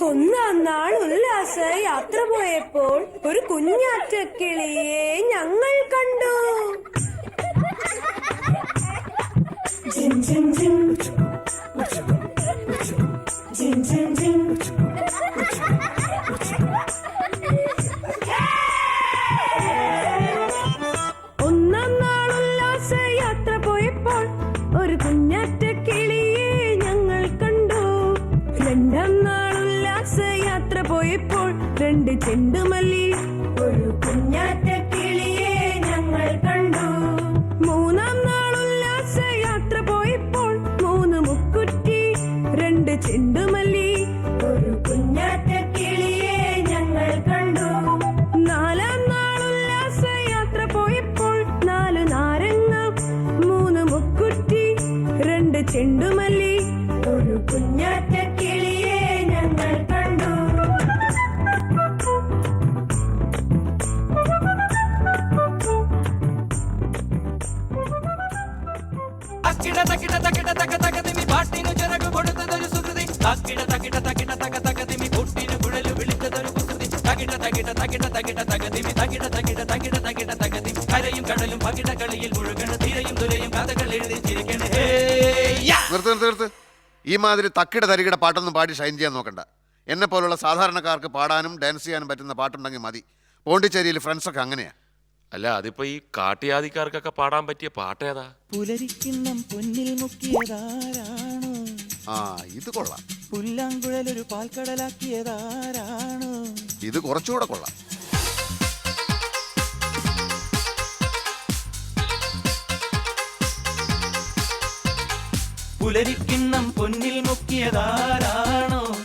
ഒന്നാം നാൾ ഉല്ലാസ യാത്ര പോയപ്പോൾ ഒരു കുഞ്ഞാറ്റക്കിളിയെ ഞങ്ങൾ കണ്ടു. ഒരു കുഞ്ഞാറ്റ കിളിയെ ഞങ്ങൾ കണ്ടു അക്കിട തക്കിട തക്കിട തക തകതിമി പാട്ടിനു ചിറകു കൊടുത്തതൊരു സുഹൃതി തക്കിട തക്കിട തക്കിട തക തകതിമി പൊട്ടിനു കുഴലു വിളിച്ചതൊരു കുസൃതി തകിട തകിട തകിട തകിട തകതിമി തകിട തകിട തകിട തകിട തകതിമി കരയും കടലും പകിട കളിയിൽ മുഴുകണ തീരയും തുരയും കഥകൾ എഴുതി ചിരിക്കണ നിർത്ത് നിർത്ത് നിർത്ത് ഈ മാതിരി തക്കിട തരികിട പാട്ടൊന്നും പാടി ഷൈൻ ചെയ്യാൻ നോക്കണ്ട. എന്നെ പോലുള്ള സാധാരണക്കാർക്ക് പാടാനും ഡാൻസ് ചെയ്യാനും പറ്റുന്ന പാട്ടുണ്ടെങ്കിൽ മതി. പോണ്ടിച്ചേരിയിൽ ഫ്രണ്ട്സൊക്കെ അങ്ങനെയാ. അല്ല അതിപ്പോ ഈ കാട്ടിയാദിക്കാർക്കൊക്കെ പാടാൻ പറ്റിയ പാട്ടേതാ പുലരിക്കിണ്ണം പൊന്നിൽ മുക്കിയതാരാണോ? ആ ഇത് കൊള്ളാം. പുല്ലാങ്കുഴലൊരു പാൽക്കടലാക്കിയതാരാണ്? ഇത് കുറച്ചുകൂടെ കൊള്ളാം. പുലരിക്കിണ്ണം പൊന്നിൽ മുക്കിയതാരാണോ?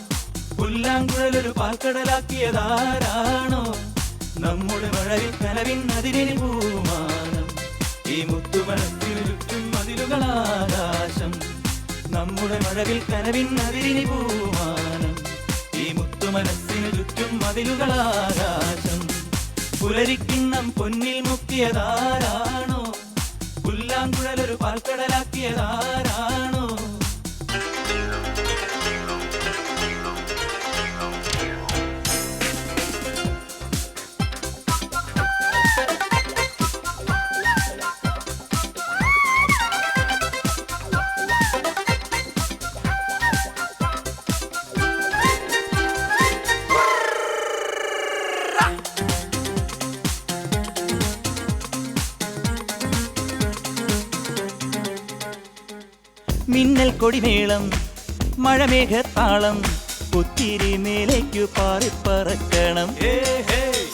പുല്ലാങ്കുഴലൊരു പാൽക്കടലാക്കിയതാരാണോ? നമ്മുടെ മഴവിൽ കനവിൻ അതിരിന് പൂമാനം. ഈ മുത്തുമണത്തിൽ ചുറ്റും മതിലുകളാകാശം. നമ്മുടെ മഴവിൽ കനവിൻ അതിരിന് പൂമാനം. ഈ മുത്തുമനസ്സിന് ചുറ്റും മതിലുകളാകാശം. പുലരിക്കിണ്ണം പൊന്നിൽ മുക്കിയതാരാണോ? പുല്ലാങ്കുഴലൊരു പാൽക്കടലാക്കിയതാരാണോ? കൊടിമേളം മഴമേഘത്താളം ഒത്തിരി മേലേക്കു പാറിപ്പറക്കണം.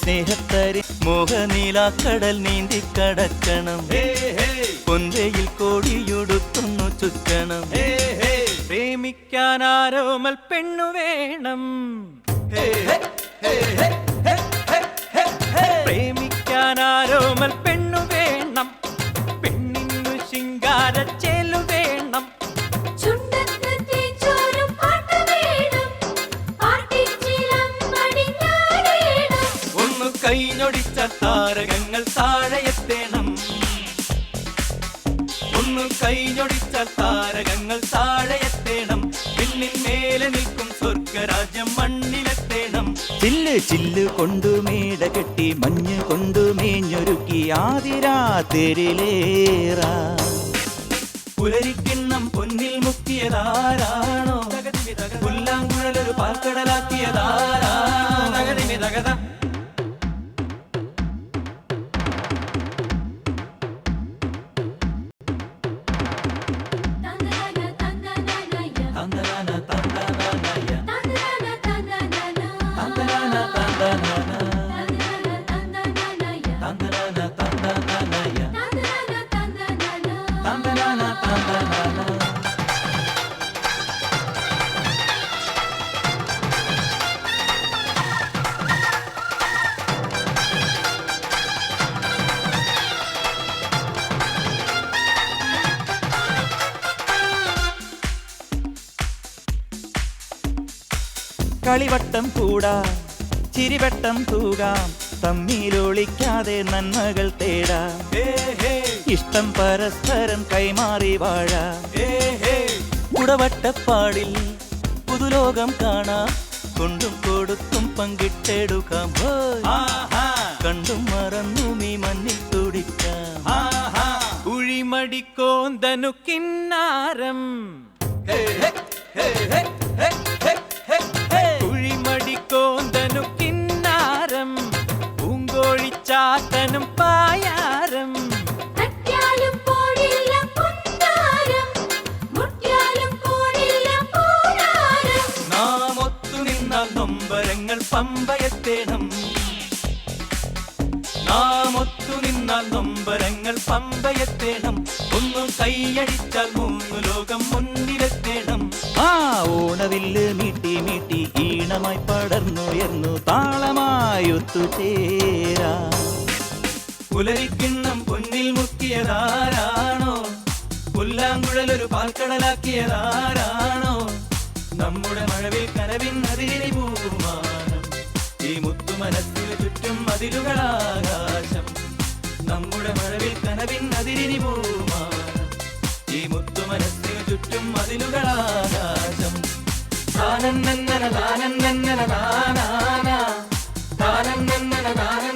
സ്നേഹത്തരി മോഹനീലാക്കടൽ നീന്തി കടക്കണം. പൊന്തയിൽ കോടിയുടുത്തുന്നു ചുറ്റണം. പ്രേമിക്കാൻ ആരോമൽ പെണ്ണു വേണം. പ്രേമിക്കാൻ ആരോമൽ പെണ്ണു വേണം. പെണ്ണിന്നു ശിങ്കാരച്ചേലു താരകങ്ങൾ താഴെയെത്തേണം ഒന്ന് കൈഞ്ഞൊടിച്ച താരകങ്ങൾ താഴെയെത്തേണം പിന്നിൽ മേലെ നിൽക്കും സ്വർഗരാജ്യം മണ്ണിലെത്തേണം. ചില്ല് ചില്ല് കൊണ്ടു മേട കെട്ടി മഞ്ഞ് കൊണ്ടു മേഞ്ഞൊരുക്കി ആതിരാതിരിലേറ പുലരിക്കിണ്ണം പൊന്നിൽ മുക്കിയതാരാണോ? പുല്ലാങ്കുഴലൊരു പാൽക്കടലാക്കിയതാരാണോ കളിവട്ടം കൂടാ ചിരിവട്ടം തൂകാം തമ്മിലൊളിക്കാതെ നന്മകൾ തേടാ. ഇഷ്ടം പരസ്പരം കൈമാറി വാഴാ. കുടവട്ടപ്പാടിൽ പുതുലോകം കാണാ കൊണ്ടും കൊടുത്തും പങ്കിട്ടെടുക്കാം. കണ്ടും മറന്നു നീ മണ്ണിൽ തുടിക്കാം. ഉഴിമടിക്കോന്തനു കിന്നാരം. പമ്പയത്തേണം. നാം ഒത്തു നിന്നാൽ നൊമ്പരങ്ങൾ പമ്പയത്തേണം. ഒന്നു കൈയടിച്ചാൽ മൂന്ന് ലോകം മുന്നിലെത്തേണം. ആ ഓണവില്ല് മീട്ടി മീട്ടി ഈണമായി പടർന്നുയർന്നു താളമായി ഒത്തുചേരാ പുലരിക്കിണ്ണം പൊന്നിൽ മുക്കിയതാരാണോ? പുല്ലാങ്കുഴലൊരു പാൽക്കടലാക്കിയതാരാണോ? നമ്മുടെ മഴവിൽ കനവിൻ അതിരി ആകാശം താനം നന്ദന താനം നന്ദന താനാന താനം നന്ദന താനം